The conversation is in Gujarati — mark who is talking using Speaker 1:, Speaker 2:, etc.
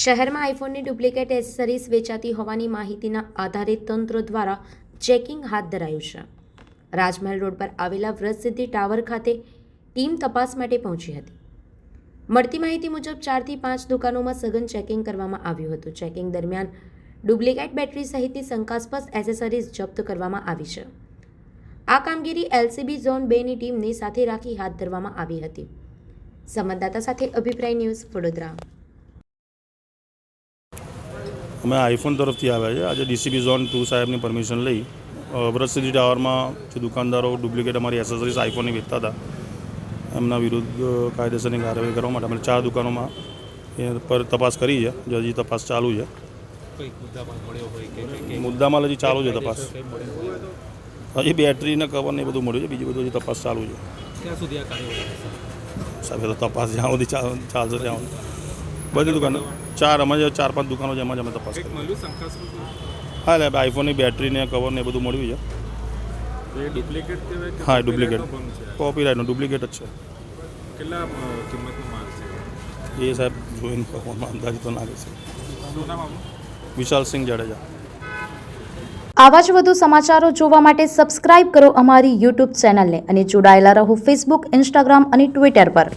Speaker 1: શહેરમાં આઈફોનની ડુપ્લિકેટ એસેસરીઝ વેચાતી હોવાની માહિતીના આધારે તંત્ર દ્વારા ચેકિંગ હાથ ધરાયું છે. રાજમહેલ રોડ પર આવેલા વ્રતસિદ્ધિ ટાવર ખાતે ટીમ તપાસ માટે પહોંચી હતી. મળતી માહિતી મુજબ ચારથી પાંચ દુકાનોમાં સઘન ચેકિંગ કરવામાં આવ્યું હતું. ચેકિંગ દરમિયાન ડુપ્લિકેટ બેટરી સહિતની શંકાસ્પદ એસેસરીઝ જપ્ત કરવામાં આવી છે. આ કામગીરી એલસીબી ઝોન બેની ટીમની સાથે રાખી હાથ ધરવામાં આવી હતી. સંવાદદાતા સાથે અભિપ્રાય ન્યૂઝ વડોદરા.
Speaker 2: અમે આઈફોન તરફથી આવ્યા છે આજે ડીસીબી ઝોન ટુ સાહેબની પરમિશન લઈ વ્રતસિદ્ધિ ટાવરમાં જે દુકાનદારો ડુપ્લિકેટ અમારી એસેસરીઝ આઈફોનની વેચતા હતા એમના વિરુદ્ધ કાયદેસરની કાર્યવાહી કરવા માટે અમે ચાર દુકાનોમાં એ પર તપાસ કરી છે. જે હજી તપાસ ચાલુ છે.
Speaker 3: મુદ્દામાં
Speaker 2: હજી ચાલુ છે તપાસ. હજી બેટરીને કવર ને એ બધું મળ્યું છે. બીજી બધું હજી તપાસ ચાલુ છે.
Speaker 3: ક્યાં સુધી આ કાર્યવાહી
Speaker 2: સાહેબ તો તપાસ જ્યાં સુધી ચાલશે ત્યાં સુધી. બધી દુકાનો ચાર અમારે ચાર પાંચ દુકાનો છે એમાં જ અમે તપાસ હા એટલે આઈફોનની બેટરી ને કવર ને એ બધું મળ્યું છે.
Speaker 3: એ ડુપ્લિકેટ
Speaker 2: હા ડુપ્લિકેટ
Speaker 3: copyright નો છે?
Speaker 2: ડુપ્લિકેટ જ છે.
Speaker 3: કેટલા કિંમતનો
Speaker 2: એ સાહેબ જોઈને ફોનમાં અંદાજ તો ના રહેશે
Speaker 3: શું
Speaker 2: વિશાલ સિંહ જાડેજા.
Speaker 1: આવા જ વધુ સમાચારો જોવા માટે સબસ્ક્રાઇબ કરો અમારી યુટ્યુબ ચેનલને અને જોડાયેલા રહો ફેસબુક ઇન્સ્ટાગ્રામ અને ટ્વિટર પર.